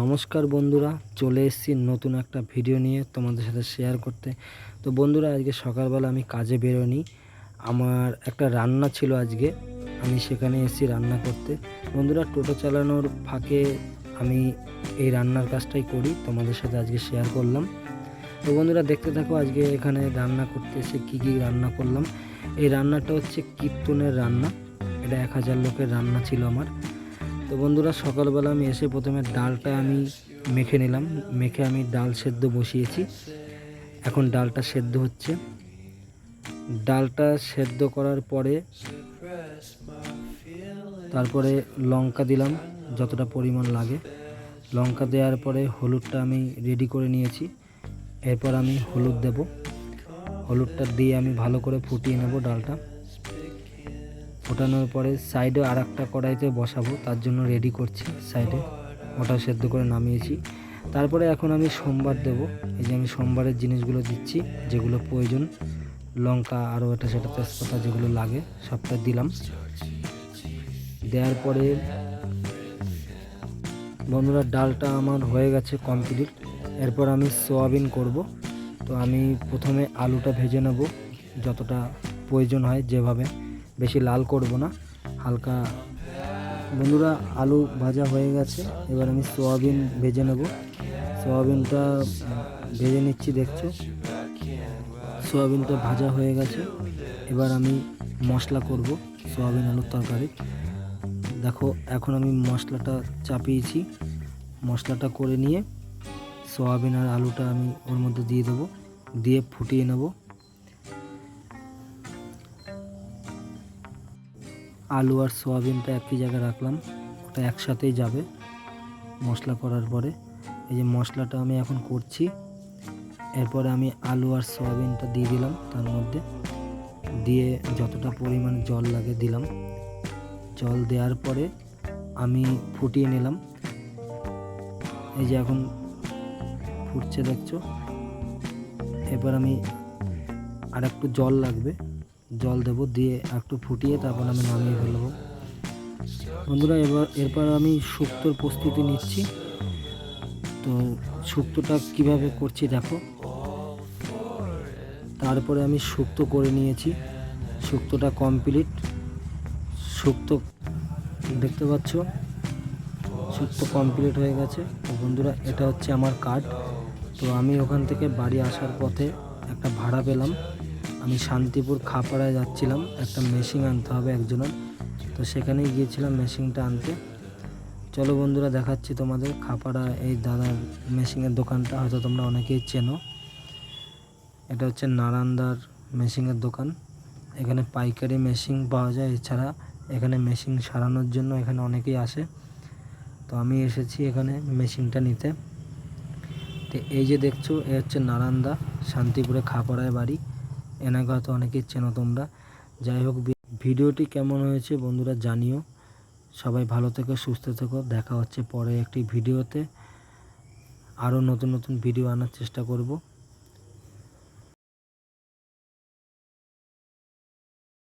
নমস্কার বন্ধুরা, চলে এসেছি নতুন একটা ভিডিও নিয়ে তোমাদের সাথে শেয়ার করতে। তো বন্ধুরা, আজকে সকালবেলা আমি কাজে বেরোনি আমার একটা রান্না ছিল আজকে, আমি সেখানে এসেছি রান্না করতে। বন্ধুরা, টোটো চালানোর ফাঁকে আমি এই রান্নার কাজটাই করি, তোমাদের সাথে আজকে শেয়ার করলাম। তো বন্ধুরা, দেখতে থাকো আজকে এখানে রান্না করতে এসে কী কী রান্না করলাম। এই রান্নাটা হচ্ছে কীর্তনের রান্না, এটা এক হাজার লোকের রান্না ছিল আমার। তো বন্ধুরা, সকালবেলা আমি এসে প্রথমে ডালটা আমি মেখে নিলাম। মেখে আমি ডাল সেদ্ধ বসিয়েছি। এখন ডালটা সেদ্ধ হচ্ছে। ডালটা সেদ্ধ করার পরে তারপরে লঙ্কা দিলাম, যতটা পরিমাণ লাগে। লঙ্কা দেওয়ার পরে হলুদটা আমি রেডি করে নিয়েছি। এরপর আমি হলুদ দেব। হলুদটা দিয়ে আমি ভালো করে ফুটিয়ে নেব ডালটা। ফোটানোর পরে সাইডে আর একটা কড়াইতে বসাবো, তার জন্য রেডি করছি সাইডে ওটা সেদ্ধ করে নামিয়েছি। তারপরে এখন আমি সোমবার দেব। এই যে আমি সোমবারের জিনিসগুলো দিচ্ছি, যেগুলো প্রয়োজন, লঙ্কা আরও এটা সেটা তেজপাতা যেগুলো লাগে, সবটা দিলাম। দেওয়ার পরে বন্ধুরা, ডালটা আমার হয়ে গেছে কমপ্লিট এরপর আমি সোয়াবিন করব। তো আমি প্রথমে আলুটা ভেজে নেব, যতটা প্রয়োজন হয় যেভাবে। বেশি লাল করব না, হালকা। বন্ধুরা, আলু ভাজা হয়ে গেছে, এবার আমি সোয়াবিন ভেজে নেব। সোয়াবিনটা ভেজে নিচ্ছি, দেখছ? সোয়াবিনটা ভাজা হয়ে গেছে, এবার আমি মশলা করব, সোয়াবিন আলুর তরকারি। দেখো, এখন আমি মশলাটা চাপিয়েছি, মশলাটা করে নিয়ে সোয়াবিন আর আলুটা আমি ওর মধ্যে দিয়ে দেবো, দিয়ে ফুটিয়ে নেব। আলু আর সোয়াবিনটা একই জায়গায় রাখলাম। ওটা একসাথেই যাবে মশলা করার পরে। এই যে মশলাটা আমি এখন করছি। এরপরে আমি আলু আর সোয়াবিনটা দিয়ে দিলাম তার মধ্যে। দিয়ে যতটা পরিমাণ জল লাগে দিলাম। জল দেওয়ার পরে আমি ফুটিয়ে নিলাম। এই যে এখন ফুটছে দেখছ। এবার আমি আর একটু জল লাগবে। জল দেব, দিয়ে একটু ফুটিয়ে তারপর আমি নামিয়ে ফেলব। বন্ধুরা, এবার এরপর আমি শুক্তোর প্রস্তুতি নিচ্ছি। তো শুক্তোটা কীভাবে করছি দেখো। তারপরে আমি শুক্তো করে নিয়েছি। শুক্তোটা কমপ্লিট। শুক্তো দেখতে পাচ্ছ? শুক্তো কমপ্লিট হয়ে গেছে। তো বন্ধুরা, এটা হচ্ছে আমার কার্ড। তো আমি ওখান থেকে বাড়ি আসার পথে একটা ভাড়া পেলাম। আমি শান্তিপুর খাপাড়ায় যাচ্ছিলাম। একটা মেশিন আনতে হবে একজনের। তো সেখানেই গিয়েছিলাম মেশিনটা আনতে। চলো বন্ধুরা, দেখাচ্ছি তোমাদের খাপাড়া এই দাদার মেশিনের দোকানটা। হয়তো তোমরা অনেকেই চেনো। এটা হচ্ছে নারান্দার মেশিনের দোকান। এখানে পাইকারি মেশিন পাওয়া যায়। এছাড়া এখানে মেশিন সারানোর জন্য এখানে অনেকেই আসে। তো আমি এসেছি এখানে মেশিনটা নিতে। তো এই যে দেখছ, এ হচ্ছে নারান্দা, শান্তিপুরে খাপাড়ায় বাড়ি। এনাকে হয়তো অনেকেই চেনো তোমরা। যাই হোক ভিডিওটি কেমন হয়েছে বন্ধুরা জানিও। সবাই ভালো থেকো, সুস্থ থেকো। দেখা হচ্ছে পরে একটি ভিডিওতে। আরও নতুন নতুন ভিডিও আনার চেষ্টা করব।